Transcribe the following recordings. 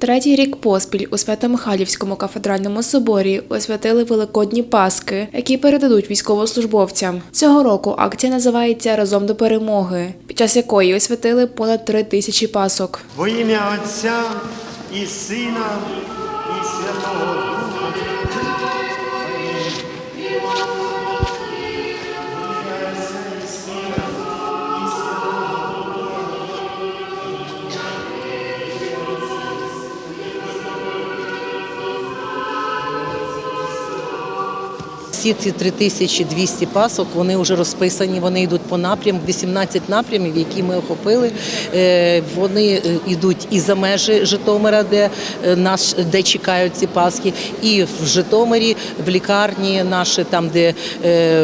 Третій рік поспіль у Свято-Михайлівському кафедральному соборі освятили великодні паски, які передадуть військовослужбовцям. Цього року акція називається Разом до перемоги, під час якої освятили понад три тисячі пасок. Во ім'я Отця і Сина, і Святого Духа. Всі ці 3200 пасок вони вже розписані. Вони йдуть по напрям. 18 напрямів, які ми охопили. Е, Вони е, йдуть і за межі Житомира, де е, наш де чекають ці паски, і в Житомирі, в лікарні наші, там де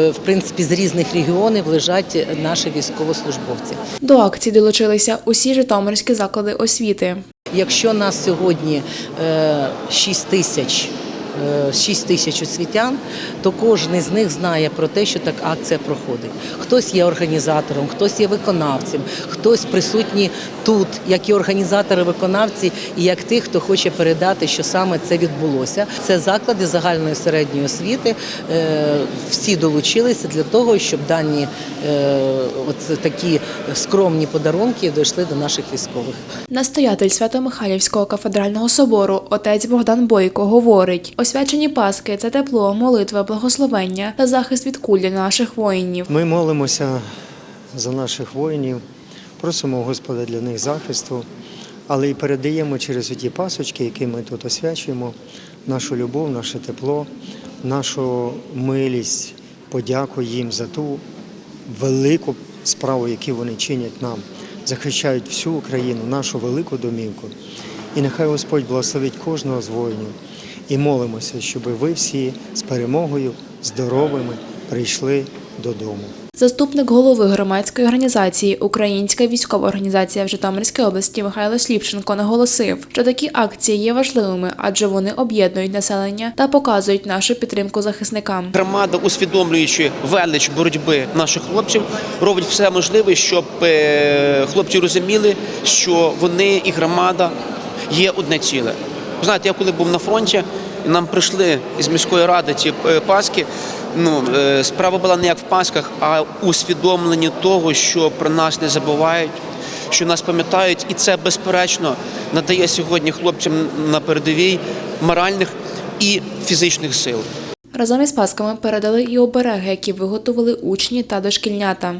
в принципі з різних регіонів лежать наші військовослужбовці. До акції долучилися усі житомирські заклади освіти. Якщо нас сьогодні е, 6 тисяч. Е, 6 тисяч освітян, то кожен з них знає про те, що так акція проходить. Хтось є організатором, хтось є виконавцем, хтось присутній тут, як і організатори, виконавці, і як тих, хто хоче передати, що саме це відбулося. Це заклади загальної середньої освіти. Е, Всі долучилися для того, щоб дані е, от такі скромні подарунки дійшли до наших військових. Настоятель Свято-Михайлівського кафедрального собору отець Богдан Бойко говорить: освячені паски це тепло, молитва, благословення та захист від для наших воїнів. Ми молимося за наших воїнів, просимо Господа для них захисту, але і передаємо через ті пасочки, які ми тут освячуємо, нашу любов, наше тепло, нашу милість, подяку їм за ту велику справу, яку вони чинять нам, захищають всю Україну, нашу велику домівку. І нехай Господь благословить кожного з воїнів. І молимося, щоб ви всі з перемогою, здоровими прийшли додому. Заступник голови громадської організації Українська військова організація в Житомирській області Михайло Сліпченко наголосив, що такі акції є важливими, адже вони об'єднують населення та показують нашу підтримку захисникам. Громада, усвідомлюючи велич боротьби наших хлопців, робить все можливе, щоб е, хлопці розуміли, що вони і громада є одне ціле. Знаєте, я коли був на фронті, і нам прийшли із міської ради ці е, паски. Ну, е, справа була не як в пасках, а усвідомленні того, що про нас не забувають, що нас пам'ятають, і це безперечно надає сьогодні хлопцям на передовій моральних і фізичних сил. Разом із пасками передали і обереги, які виготовили учні та дошкільнята.